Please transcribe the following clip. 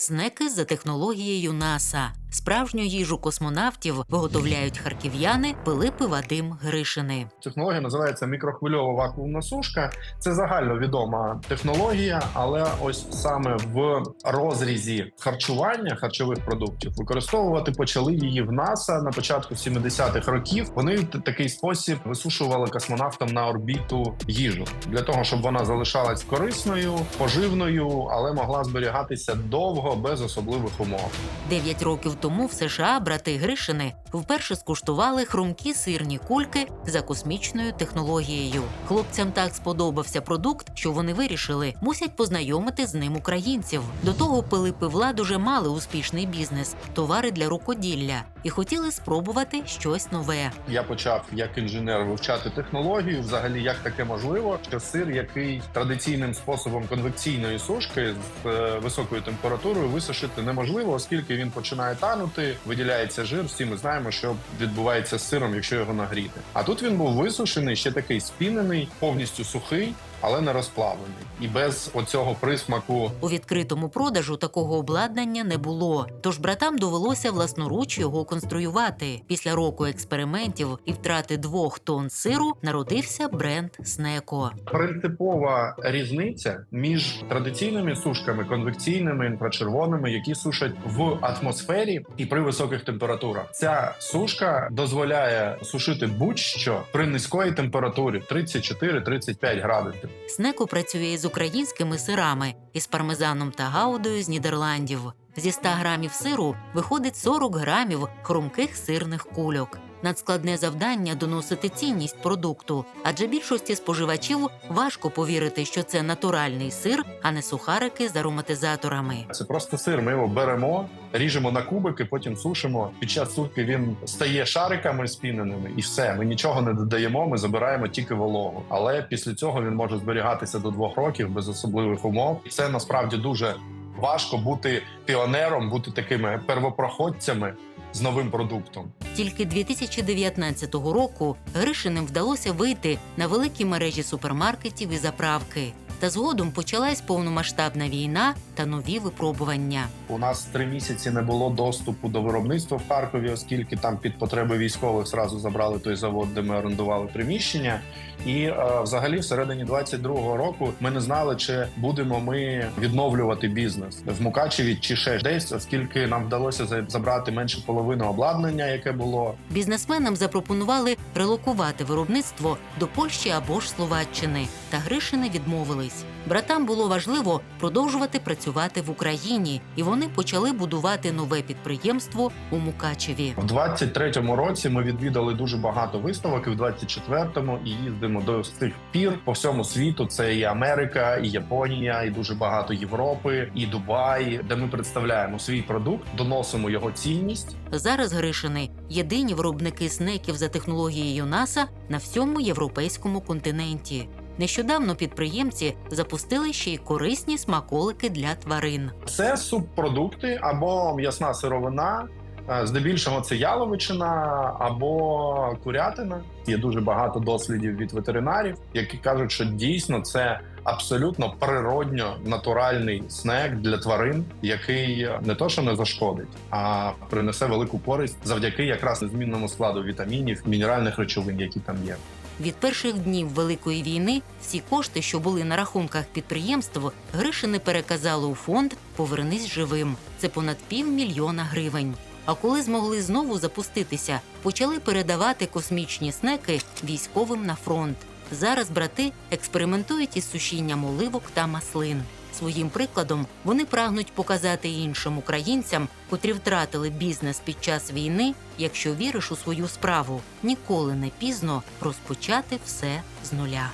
снеки за технологією НАСА. Справжню їжу космонавтів виготовляють харків'яни Пилипи Вадим Гришини. Технологія називається мікрохвильова вакуумна сушка. Це загальновідома технологія, але ось саме в розрізі харчування харчових продуктів використовувати почали її в НАСА на початку 70-х років. Вони в такий спосіб висушували космонавтам на орбіту їжу для того, щоб вона залишалась корисною, поживною, але могла зберігатися довго без особливих умов. Дев'ять років тому в США брати Гришини вперше скуштували хрумкі сирні кульки за космічною технологією. Хлопцям так сподобався продукт, що вони вирішили, мусять познайомити з ним українців. До того Пилипи Влад уже мали успішний бізнес, товари для рукоділля, і хотіли спробувати щось нове. Я почав як інженер вивчати технологію, взагалі як таке можливо, що сир, який традиційним способом конвекційної сушки з е, високою температурою висушити неможливо, оскільки він починає танути, виділяється жир. Всі ми знаємо, що відбувається з сиром, якщо його нагріти. А тут він був висушений, ще такий спінений, повністю сухий, але не розплавлений, і без оцього присмаку У відкритому продажу такого обладнання не було, тож братам довелося власноруч його конструювати. Після року експериментів і втрати двох тонн сиру народився бренд Снеко. Принципова різниця між традиційними сушками, конвекційними, інфрачервоними, які сушать в атмосфері і при високих температурах. Ця сушка дозволяє сушити будь-що при низької температурі 34-35 градусів. Снеко працює із українськими сирами, із пармезаном та гаудою з Нідерландів. Зі 100 грамів сиру виходить 40 грамів хрумких сирних кульок. Надскладне завдання доносити цінність продукту, адже більшості споживачів важко повірити, що це натуральний сир, а не сухарики з ароматизаторами. Це просто сир. Ми його беремо, ріжемо на кубики, потім сушимо. Під час сушки він стає шариками спіненими, і все. Ми нічого не додаємо. Ми забираємо тільки вологу. Але після цього він може зберігатися до двох років без особливих умов. І це насправді дуже важко бути піонером, бути такими первопроходцями з новим продуктом. Тільки 2019 року Гришиним вдалося вийти на великі мережі супермаркетів і заправки. Та згодом почалась повномасштабна війна та нові випробування. У нас три місяці не було доступу до виробництва в Харкові, оскільки там під потреби військових зразу забрали той завод, де ми орендували приміщення. І е, взагалі, всередині 22-го року ми не знали, чи будемо ми відновлювати бізнес в Мукачеві чи ще десь, оскільки нам вдалося забрати менше половини обладнання, яке було. Бізнесменам запропонували релокувати виробництво до Польщі або ж Словаччини, та Гришини відмовились. Братам було важливо продовжувати працювати в Україні, і вони почали будувати нове підприємство у Мукачеві. В 23-му році ми відвідали дуже багато виставок, і в 24-му і їздимо до цих пір по всьому світу. Це і Америка, і Японія, і дуже багато Європи, і Дубай, де ми представляємо свій продукт, доносимо його цінність. Зараз Гришини єдині виробники снеків за технологією НАСА на всьому європейському континенті. Нещодавно підприємці запустили ще й корисні смаколики для тварин. Це субпродукти або м'ясна сировина. е, Здебільшого це яловичина або курятина. Є дуже багато дослідів від ветеринарів, які кажуть, що дійсно це абсолютно природньо натуральний снек для тварин, який не то, що не зашкодить, а принесе велику користь завдяки якраз незмінному складу вітамінів, мінеральних речовин, які там є. Від перших днів Великої війни всі кошти, що були на рахунках підприємств, Гришини переказали у фонд Повернись живим. Це понад півмільйона гривень. А коли змогли знову запуститися, почали передавати космічні снеки військовим на фронт. Зараз брати експериментують із сушінням оливок та маслин. Своїм прикладом вони прагнуть показати іншим українцям, котрі втратили бізнес під час війни. Якщо віриш у свою справу, ніколи не пізно розпочати все з нуля.